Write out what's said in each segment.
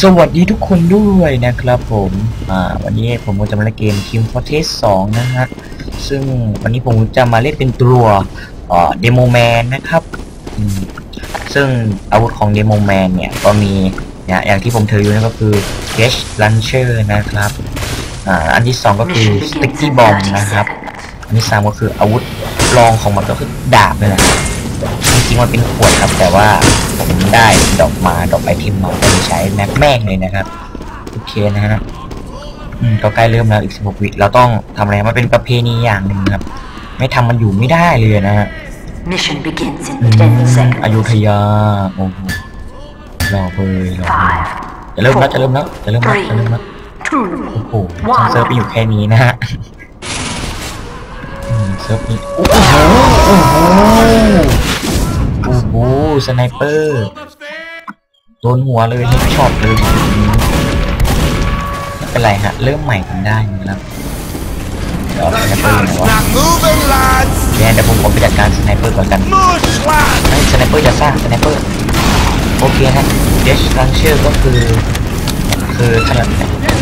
สวัสดีทุกคนด้วยนะครับผมอ่าวันนี้ผมจะมาเล่นเกม Team Fortress 2 นะฮะ ซึ่งวันนี้ผมจะมาเล่นเป็นตัวอ่าเดโมแมนนะครับอืมซึ่งอาวุธของเดโมแมนเนี่ย ก็มีเนี่ยอย่างที่ผมถืออยู่นั่นก็คือ Gage Launcher นะครับอ่าอันที่ 2 ก็คือ Sticky Bomb นะครับ อันที่ 3 ก็คืออาวุธรองของมันก็คือดาบนี่แหละจริงๆมันเป็นขวดครับแต่ว่า ผมได้ดอกมาดอกไอเทมมาก็เลยใช้แม็กแม่งเลยนะครับโอเคนะฮะอืมก็ใกล้เริ่มแล้วอีก 16 วิเราต้องทำอะไรมันเป็นประเพณีอย่างหนึ่งครับ ไม่ทำมันอยู่ไม่ได้เลยนะฮะ Mission begins อื in ม10 seconds. อยุธยาโอ้โหรอเลยรอเลย Five, จะเริ่มแล้วจะเริ่มแล้วจะเริ่มแล้วจะเริ่มแล้ว two, โอ้โหเซิร์ฟไปอยู่แค่นี้นะฮะอืมเซิร์ฟนี้โอ้โห โอ้สไนเปอร์โดนหัวเลยเฮดช็อตเลยไม่เป็นไรฮะ เริ่มใหม่กันได้นะครับเดี๋ยวสไนเปอร์อยู่ไหนวะเดี๋ยวเดี๋ยวผมขอไปจัดการสไนเปอร์ก่อนกัน Mush, lads! ให้สไนเปอร์จะสร้างสไนเปอร์โอเคฮะเดชลังเชอร์ก็คือคือถ้าเรา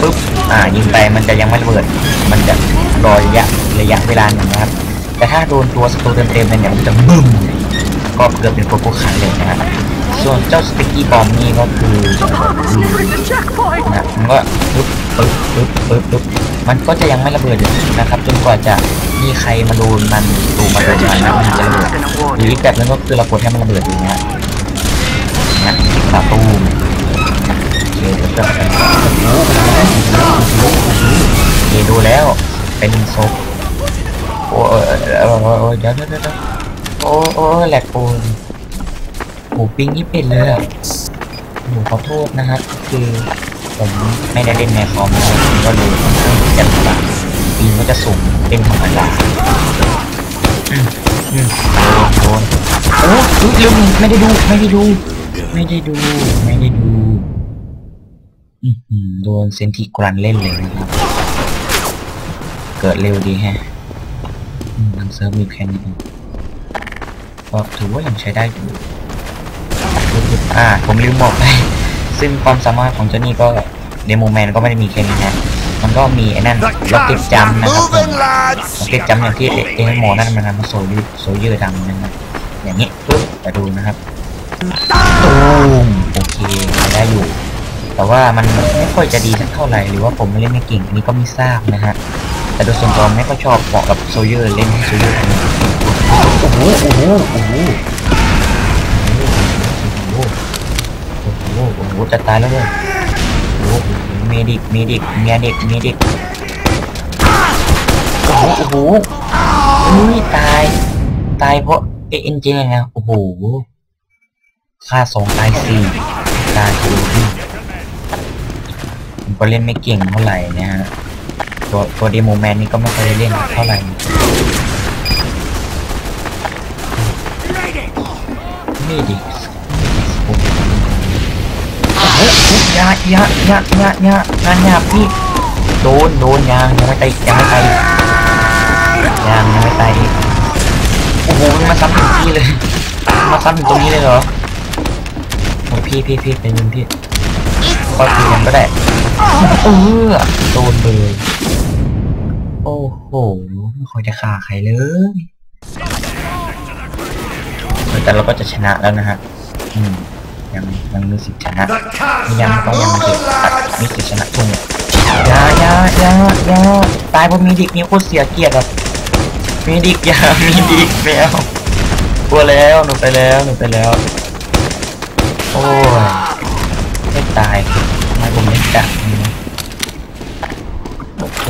ปุ๊บอ่ายิงไปมันจะยังไม่ระเบิด มันจะรอระยะระยะเวลาหนึ่งนะครับ แต่ถ้าโดนตัวศัตรูเต็มๆเนี่ยมันจะบึ้ม ก็เกือบเป็นโกโก้ขันเลยนะครับส่วนเจ้าสติกกี้บอมนี่ก็คือนะมันก็ปึ๊บปึ๊บปึ๊บปึ๊บปึ๊บมันก็จะยังไม่ระเบิดนะครับ จนกว่าจะมีใครมาโดนมันตูมาโดนมันนะมันจะระเบิดหรือแบบนึงก็คือเรากดให้มันระเบิดอย่างเงี้ยนะตาตู้มเคเดี๋ยวเริ่มกันโอ้โหโอเคดูแล้วเป็นศพโอ้ยเดี๋ยวเดี๋ยวเดี๋ยว โอ้โอ้แหลกปูนโอ้ปิงนี่เป็นเลยอะโอ้ขอโทษนะฮะคือผมไม่ได้เล่นในคอมนะครับผมก็เลยค่างที่จะลำบปิงก็จะสูงเป็นธรรมดาอืมโดนโอ้ลืมไม่ได้ดูไม่ได้ดู ไม่ได้ดูไม่ได้ดูอื้อหือโดนเซนติกรันเล่นเลยนะครับ เกิดเร็วดีแฮะอืมทางเซิร์ฟมีแค่นี้ ก็ถือว่ายังใช้ได้อยู่อ่าผมลืมบอกไป ซึ่งความสามารถของเจ้านี่ก็เดโมแมนก็ไม่ได้มีแค่นี้นะมันก็มีไอ้นั่น The ล็อกเก็ต cat's จัม not นะครับผม moving, lads! สังเกตจำอย่างที่เอเอหมอนั่นมันทำมาโซยโซเยอร์ทำนะครับอย่างนี้ปึ๊บไปดูนะครับตูมโอเคได้อยู่ แต่ว่ามันไม่ค่อยจะดีสักเท่าไหร่หรือว่าผมไม่เล่นไม่เก่งอันนี้ก็ไม่ทราบนะฮะแต่โดยส่วนตัวไม่ก็ชอบเหมาะกับโซเยอร์เล่นให้โซเยอร์ทำ โอ้โหโอ้โหโอ้โหโอ้โหโอ้โหจะตายแล้วเลยโอ้โหเมดิกเมดิกเมดิกเมดิกโอ้โหโอ้โหอุ้ยตาย ตายเพราะเอ็นเจนะโอ้โหค่าสองตายสี่ตายสี่ผมก็เล่นไม่เก่งเท่าไหร่นะฮะตัวตัวเดโมแมนนี่ก็ไม่เคยได้เล่นเท่าไหร่ นี่ดิโอ้โหยายายายายางานยาพี่โดนโดนยางยังไม่ตายยังไม่ตายยังยังไม่ตายโอ้โหมันมาซ้ำถึงที่เลย มาซ้ำถึงตรงนี้เลยเหรอโอ้พี่พี่พี่เป็นยิงพี่ก็ตีกันก็ได้เออโดนเลย โอ้โหไม่ค่อยจะฆ่าใครเลย แต่เราก็จะชนะแล้วนะฮะอืมยังยังมีสิทธิ์ชนะยังต้องยังมาเก็บ moving, ตัดมีสิทธิ์ชนะทุ่งยายายายาตายเพราะมีดิกนี่โคตรเสียเกียรติอะมีดิกอยามีดิกแมวกลัวแล้วหนูไปแล้วหนูไปแล้ว โอ้ยไม่ตายทำไมผมไม่จับนี่นะโอ้โห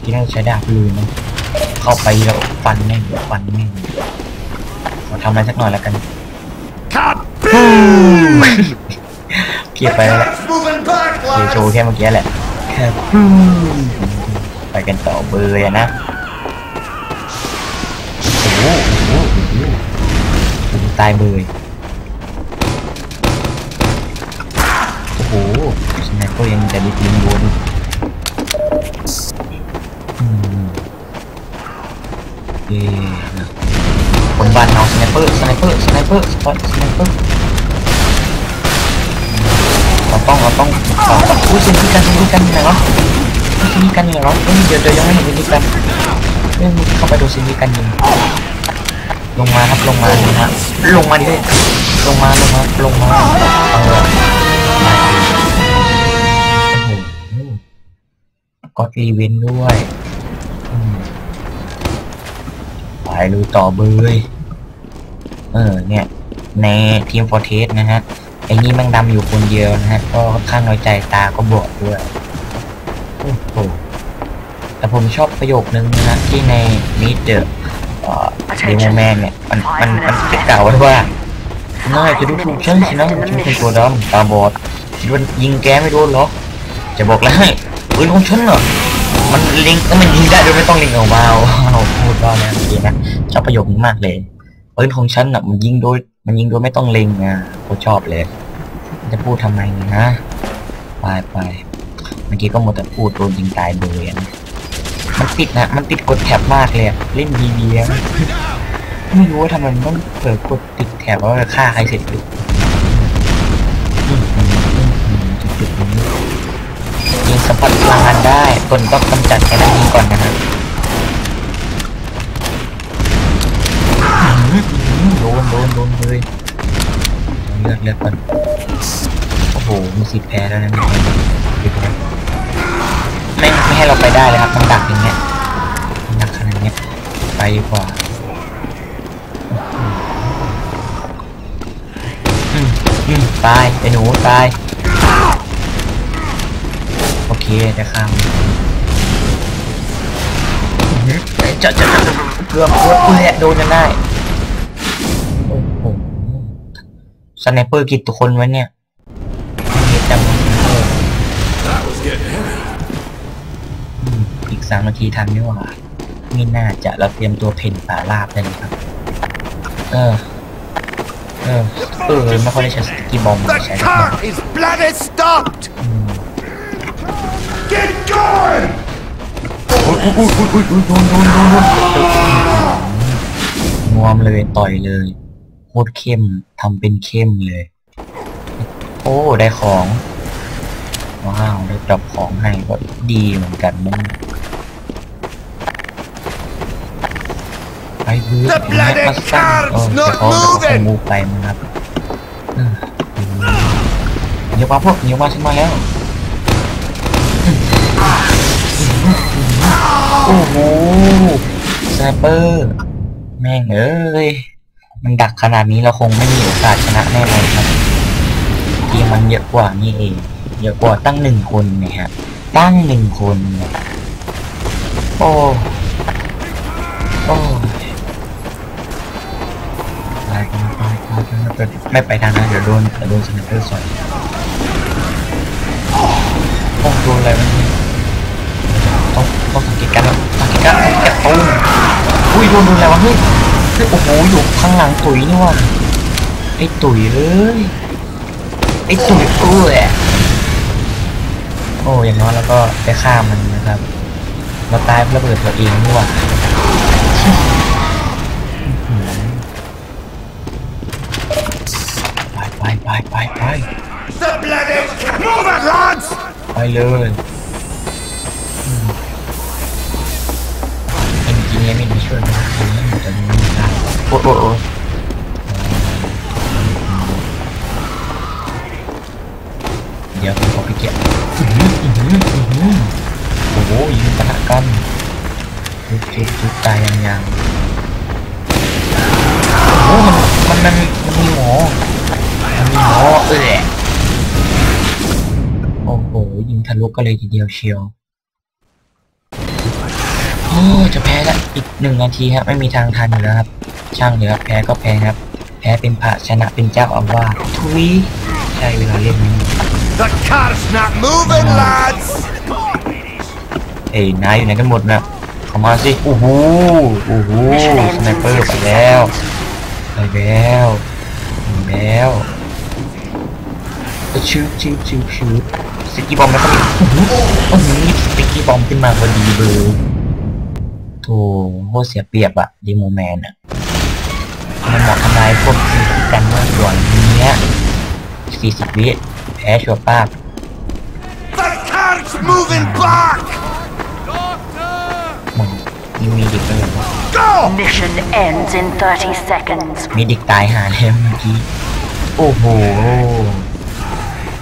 เมื่น่าใช้ดาบลืมนะเข้าไปแล้วฟันแม่งฟันแม่ง มาทำอะไรสักหน่อยแล้วกัน Cat เกียร์ไปแล้วแหละ cat's moving back, เกียร์โชว์ lads! แค่เมื่อกี้แหละแค่ไปกันต่อเบอร์อะนะโอ้โหโอ้โหโอ้โหโอ้โหตายเบยโอ้โหสไนเปอร์ยังจะดีดีบนอืมเอ๊ะนะคนบ้านเอาสไนเปอร์สไนเปอร์สไนเปอร์สไนเปอร์สไนเปอร์เราต้องเราต้องอุ้ยสิที่กันสิที่กันอยู่ไหนวะสิที่กันอยู่ไหนวะเอ้ยเดี๋ยวเดี๋ยวยังไม่เห็นสิที่กันเอ้ยเข้าไปดูสิที่กันยิงลงมาครับลงมาลงมาลงมาดิลงมาลงมาลงมาเออก็อีเวนต์ด้วย ไปดูต่อเบยเออเนี่ย ในทีมฟอร์เทสนะฮะไอ้นี่แม่งดำอยู่คนเดียวนะฮะ ก็ค่อนข้างน้อยใจตาก็บอดด้วยโอ้โหแต่ผมชอบประโยคนึงนะ ที่ในมิเดอร์เดโมแมนเนี่ย มันมันมันจะกล่าวไว้ว่าน่าจะดูถูกฉันสินะฉันเป็นตัวดำตาบอดคิดว่ายิงแกไม่โดนหรอ จะบอกแล้วให้ปืนของฉันเหรอ มันลิงก็มันยิงได้โดยไม่ต้องลิงก์ออกมาเอาพูดว่านะเมื่อกี้นะชอบประโยคนี้มากเลยปืนของฉันอะมันยิงโดย มันยิงโดยไม่ต้องล็งอะโคตรชอบเลย จะพูดทำไมนะไปไปเมื่อกี้ก็หมดแต่พูดโดนยิงตายเลยนะมันติดนะ มันติดกดแท็บมากเลยเล่นดีเดียไม่รู้ว่าทำไมมันต้องเปิดกดติดแท็บว่าจะฆ่าใครเสร็จหรือ สัมผัสพลังงานได้ตนก็กำจัดแค่นั้นนี้ก่อนนะครับโดนโดนโดนเลยเลือกเลือกก่อนโอ้โหมีสิทธิ์แพ้แล้วนะมีคนไม่ไม่ให้เราไปได้เลยครับมันดักอย่างเงี้ยมันดักขนาดเนี้ยไปดีกว่าอืมอืมตายไอ้หนูตายโอ เคจะข้ามอื้อหือเจะจะจะเกือบเกือบเอื้อโดนจนได้ โอ้โหสไนเปอร์กี่ตัวคนวะเนี่ยมีจังเออ That was getting heavy. อืมอีกสามนาทีทันไม่หว่าไม่น่าจะเราเตรียมตัวเพ่นป่าลาบได้เลยครับ เออ เออ เออไม่ค่อยได้ใช้สกีบอม The ใช้แล้ Get going. อุ้ยอุ้ยอุ้ยอุ้ยอุ้ยโดนโดนโดนโดนงวมเลยต่อยเลยโคตรเข้มทำเป็นเข้มเลย โอ้ได้ของ ว้าวได้ดรอปของให้ก็ดีเหมือนกันนะไปบื้อ The อย่างเงี้ย bloody มาสร้งเออ not เขาเขามูไปมั้งครับเออเดี๋ยวมาพวกเดี๋ยวมาฉันมาแล้ว โอ้โหสไนเปอร์ แม่งเอ้ย มันดักขนาดนี้เราคงไม่มีโอกาสชนะแน่เลยครับ ทีมมันเยอะกว่านี่เอง เยอะกว่าตั้งหนึ่งคนนี่ยฮะ ตั้งหนึ่งคนนี่ยโอ้ โอ้ไปไปไปไปไปไม่ไปทางนั้นเดี๋ยวโดนเดี๋ยวโดนสไนเปอร์สอยโอ้โดนอะไรวะเนี่ย ต้องต้องสังเกตการณ์สังเกตการณ์สังเกตตุ้มอุ้ยโดนโดนอะไรวะเฮ้ยเฮ้ยโอ้โหอยู่ข้างหลังตุ๋ยนี่ว่ะไอ้ตุ๋ยเอ้ยไอ้ตุ๋ยเอ้ยโอ้อย่างน้อยเราก็ไปฆ่ามันนะครับเราตายเพราะระเบิดตัวเองนี่หว่าไปไปไปไปไป The bloody move it, lads. ไปเลย นี้ไม่ได้ช่วยนะทีนี้มันจะมีไม่ได้โอ้โหเดี๋ยวผมขอไปเก็บอื้อหืออื้อหืออื้อหือโอ้โหยิงปะทะกันจุดจุดจุดตายยังยังโอ้มันมันมันมีหมอมันมีหมอเออโอ้โหยิงทะลุก็เลยทีเดียวเชียว จะแพ้แล้วอีกหนึ่งนาทีครับไม่มีทางทันอยู่แล้วครับ ช่างเหลือแพ้ก็แพ้ครับ แพ้เป็นพระชนะเป็นเจ้าอาวาสทุยใช่เวลาเล่นนี้ The car's not moving, lads. เอ้ยนายอยู่ไหนกันหมดนะเข้ามาสิโอ้โหโอ้โหสไนเปอร์ไปแล้วไปแล้วไปแล้วก็ชืบชืบชืบชืบสกีบอมแล้วก็มีโอ้โหโอ้โหนี่สกีบอมขึ้นมาพอดีเลย โธ่โคตรเสียเปรียบอะดีโมแมนอะมันเหมาะทำลายพวกทีมกันมากกว่านี้สี่สิบวิแพ้ชัวร์ป้าบ The It's moving back! มันยังมีเด็กเลยเหรอ Go! Mission ends in 30 seconds. มีเด็กตายหาแล้วเมื่อกี้ โอ้โห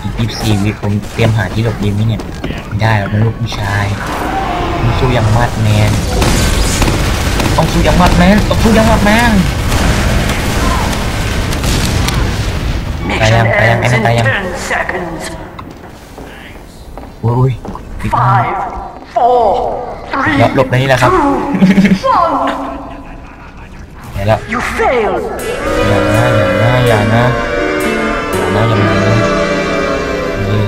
อีกยี่สี่วิผมเตรียมหาที่หลบดีไหมเนี่ย ไม่ได้เราเป็นลูกผู้ชายต้องสู้อย่างมาดแมน ต้องสู้อย่างมาดแมนต้องสู้อย่างมาดแมน Mission Kaya- kaya- ends in kaya- 10 seconds. โอ้ยปิดหน้า Five, four, three, แล้วหลบในนี้แหละครับ one. ไหนแล้ว You failed. อย่านะอย่านะอย่านะอย่านะอย่ามานี่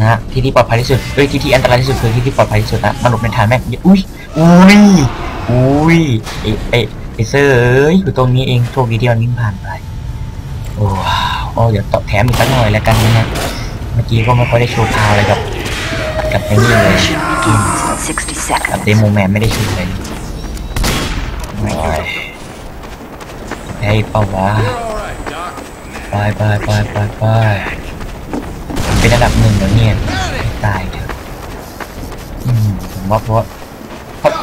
นะที่ที่ปลอดภัยที่สุดเอ้ยที่ที่อันตรายที่สุดคือที่ที่ปลอดภัยที่สุดนะมาหลบในฐานแม่งอุ้ยอุ้ย อุ้ยไอไอไอเซอร์เอ้ยอยู่ตรงนี้เองโชคดีที่มันวิ่งผ่านไปโอ้โอ้เดี๋ยวตอบแถมอีกสักหน่อยแล้วกันนะฮะเมื่อกี้ก็ไม่ค่อยได้โชว์พาวอะไรกับกับไอ้นี่เลยกับเดโมแมนไม่ได้โชว์เลยไม่ไอ้เป้าวะไปไปไปไปไปผมเป็นระดับหนึ่งแล้วเนี่ยตายเถอะอืมผมว่าเพราะเพราะ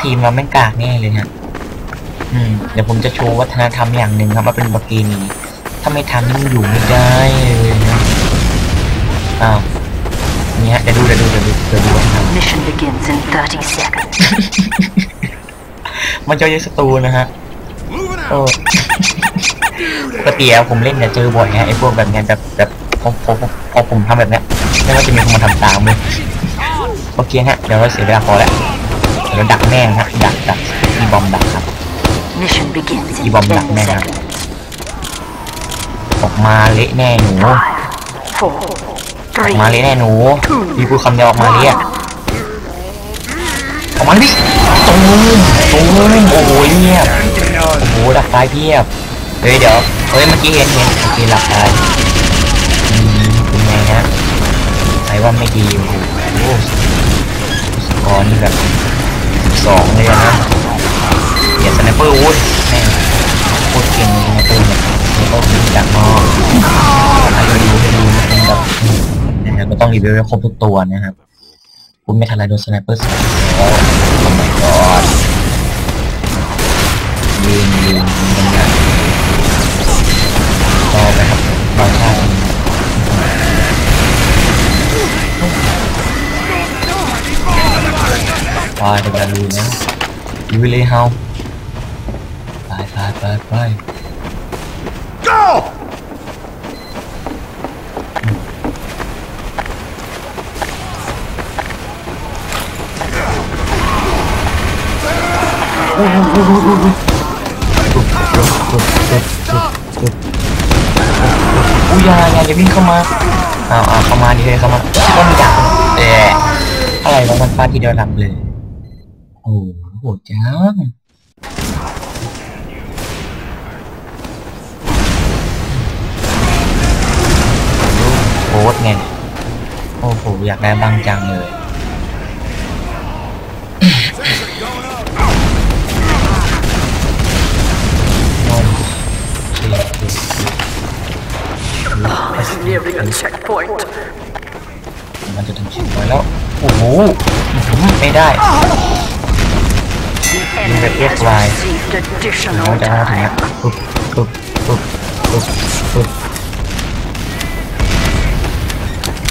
ทีมเราแม่งกากแน่เลยฮะ อืม เดี๋ยวผมจะโชว์วัฒนธรรมอย่างหนึ่งครับว่าเป็นประเพณีถ้าไม่ทำนี่มันอยู่ไม่ได้เลยนะอ้าวเนี่ยเดี๋ยวดูเดี๋ยวดูเดี๋ยวดูเดี๋ยวดูวัฒนธรรม Mission begins in 30 seconds. มันจะเยอะศัตรูนะฮะ Moving โอ้ out! ปกติอะผมเล่นเนี่ยเจอบ่อยฮะไอ้พวกแบบเนี้ยแบบแบบพอพอพอพอผมทำแบบเนี้ยไม่ว่าจะมีคนมาทำตามเลยโอเคฮะเดี๋ยวเราเสียเวลาพอแล้วเดี๋ยวดักแม่งฮะดักดักมีบอมดักครับ Mission begins in อีบอมดัก10แม่งครับ seconds. ออกมาเละแน่หนู Five, four, ออก three, มาเละแน่หนูพี่พูดคำเดียวออกมาเละอะออกมาเลยพี่ตูมตูมโอ้โหเงียบโอ้โหดักตายเพียบเฮ้ยเดี๋ยวเฮ้ยเมื่อกี้เห็นเห็นเมื่อกี้หลักตายอืมเป็นไงฮะใครว่าไม่ดีโอ้โหสกอร์นี่แบบ สองเลยนะเดี๋ยวสไนเปอร์วุ้ยแม่โคตรเก่งเลยสไนเปอร์เนี่ยสไนเปอร์มันดักมากให้ดูให้ดูมันเป็นแบบนะฮะก็ต้องรีวิวให้ครบทุกตัวนะครับคุณไม่ทันไรโดนสไนเปอร์สองแล้วโอ้ my god ยิงยิงยิงกันต่อไปครับบางชาติ ไปเดี๋ยวจะลุยนะลุยเลยเฮาไปไปไปไป Go! อุ้ยอยาอยาอย่าวิ่งเข้ามาอ้าวอ้าวเข้ามาดิเลยเข้ามาต้นจับเอ๊ะอะไรวะมันฟาดทีเดียวหลับเลย โอ้โหโหดจังโคตรไง โอ้โห อยากได้บางจังเลย Nearing a checkpoint. มันจะถึงชิปไว้แล้ว โอ้โหอื้อหือไม่ได้ The enemy enemy has has received received เราจะมาถึง time. ปึ๊บปึ๊บปึ๊บปึ๊บปึ๊บ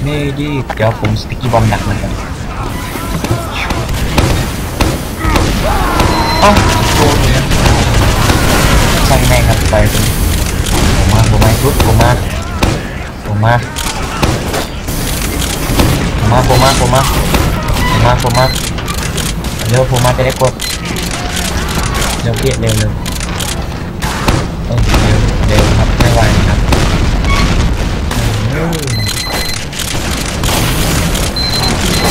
นี่ดิเดี๋ยวผมสติกกี้บอมดักมันกันเอ้าโดนอีกแล้วช่างแม่งครับไปผมมาผมมาปึ๊บผมมาผมมาผมมาผมมาผมมาผมมาผมมาเร็วผมมาจะได้กด เร็วเพียเร็วเร็วเออเร็วเร็วครับไม่ไหวครับ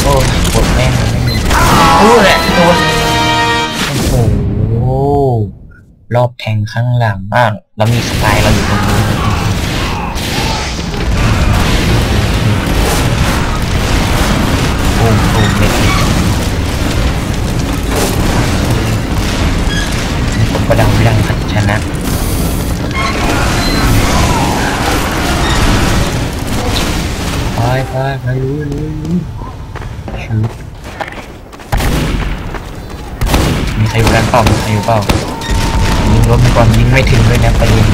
โอ้ยกดแม่งมันไม่มีโอ้แหละโดนโอ้โหรอบแทงข้างหลังมากแล้วมีสไตล์เราอยู่ตรงนี้ มีใครอยู่ด้านเปล่ามีใครอยู่เปล่ายิงรถมันก่อนยิงไม่ถึงด้วยนะประเด็น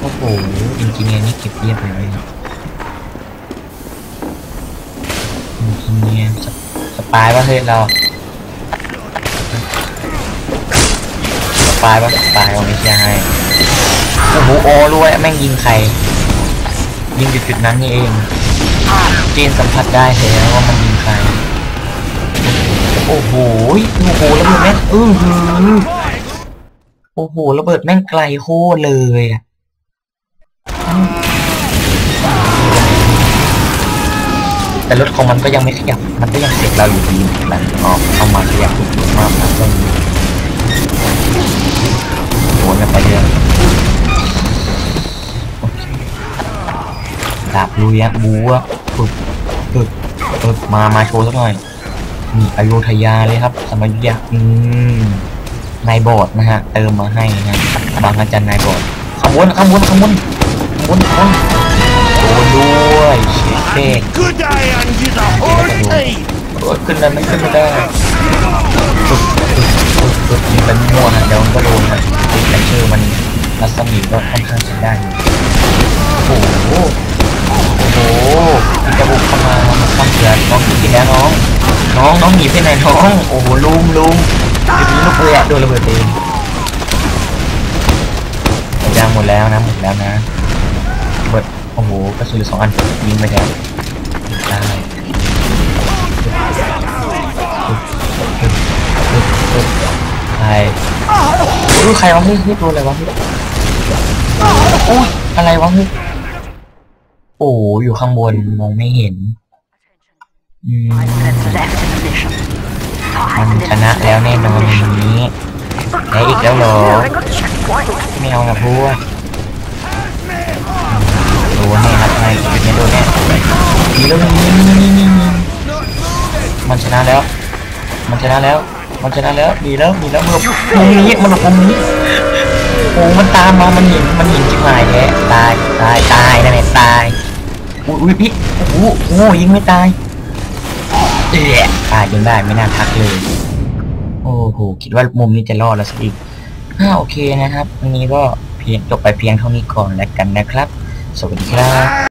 โอ้โหอินจิเนียร์นี่เก็บเรียบเลยอินจิเนียร์สปายว่าเฮ้ยเราสปายว่าสปายเอาไม่ใช่โอ้โหโอ้รวยแม่งยิงใคร ยิงจุดจุดๆนั้นนี่เองเจนสัมผัสได้แล้วว่ามันยิงใคร โอ้โหโอ้โหระเบิดแม่งอื้อหือโอ้โหระเบิดแม่งไกลโคตรเลยอะแต่รถของมันก็ยังไม่ขยับ มันก็ยังเสร็จเราอยู่ดีหลังออกเข้ามาขยับมากครับตรงนี้โหนกันไปเรื่อย ดาบลุยอะบูอะปึ๊บปึ๊บปึ๊บมา มาโชว์สักหน่อยนี่อโยธยาเลยครับ สมัยยุธยาอืมนายบอร์ดนะฮะ เติมมาให้นะฮะบางอาจารย์นายบอร์ดขางบวนขางบวนขางบวนขางบวนขางบวนโดนด้วยเชฟเค้ก Good day and you the whole team. โอ้ยขึ้นได้ไม่ขึ้นไม่ได้ปึ๊บปึ๊บปึ๊บปึ๊บยิงเป็นมั่วฮะเดี๋ยวมันก็โดนฮะติดแต่ชื่อมันรัศมีก็ค่อนข้างใช้ได้อยู่โอ้โห โอ้โหจะบุกเข้ามามันข้ามเสือน้องกินแล้วน้อง น้องน้องหนีไปไหนน้อง โอ้โหลุมลุมเดี๋ยวนี้ลูกเลยอโดนระเบิดเองยางหมดแล้วนะหมดแล้วนะเบิดโอ้โหกระสุนสองอันยิงไปแล้วได้ใครอุ้ใครวะเฮ้ยเฮ้ยโดนอะไรวะเฮ้ยอุ้ยอะไรวะเฮ้ย โอ้อยู่ข้างบนมองไม่เห็น อืมมันชนะแล้วแน่นอนนวันนี้แล้อีกแล้วเหรอ ไม่เอาละพวกโดนแน่ครับนายจุดนี้โดนแน่ดีแล้วนี่มันชนะแล้ว มันชนะแล้ว มันชนะแล้ว ดีแล้ว ดีแล้วมันหลบมุมนี้ มันหลบมุมนี้โอ้มันตามมา มันห็นมันห็นจิ๋มหายแท้ตาย ตาย ตายนั่นแหละตาย อุ้ยอุ้ยพี่โอ้โหโอ้ยิงไม่ตายเอ๊ะตายจนได้ไม่น่าทักเลย โอ้โหคิดว่ามุมนี้จะรอดแล้วสิอีกอ่าโอเคนะครับวันนี้ก็เพียงจบไปเพียงเท่านี้ก่อนแล้วกันนะครับ สวัสดีครับ